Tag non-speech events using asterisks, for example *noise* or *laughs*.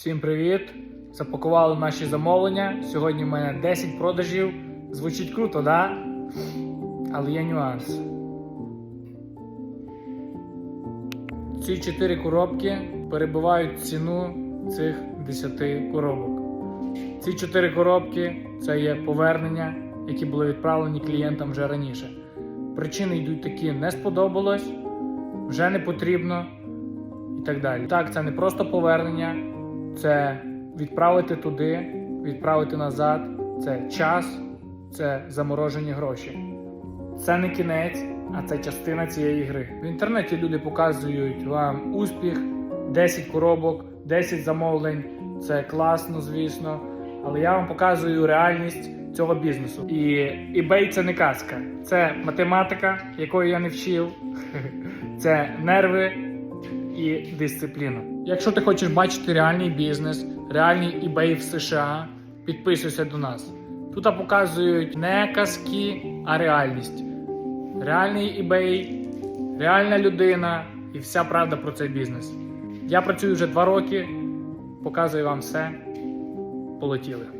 Всім привіт! Запакували наші замовлення. Сьогодні в мене 10 продажів. Звучить круто, да? Але є нюанс. Ці 4 коробки перебивають ціну цих 10 коробок. Ці 4 коробки це є повернення, які були відправлені клієнтам вже раніше. Причини йдуть такі: не сподобалось, вже не потрібно і так далі. Так, це не просто повернення, це відправити туди, відправити назад, це час, це заморожені гроші. Це не кінець, а це частина цієї гри. В інтернеті люди показують вам успіх, 10 коробок, 10 замовлень. Це класно, звісно. Але я вам показую реальність цього бізнесу. І eBay це не казка, це математика, якої я не вчив, *laughs* це нерви і дисципліна. Якщо ти хочеш бачити реальний бізнес, реальний eBay в США, підписуйся до нас. Тут показують не казки, а реальність. Реальний eBay, реальна людина і вся правда про цей бізнес. Я працюю вже два роки, показую вам все. Полетіли.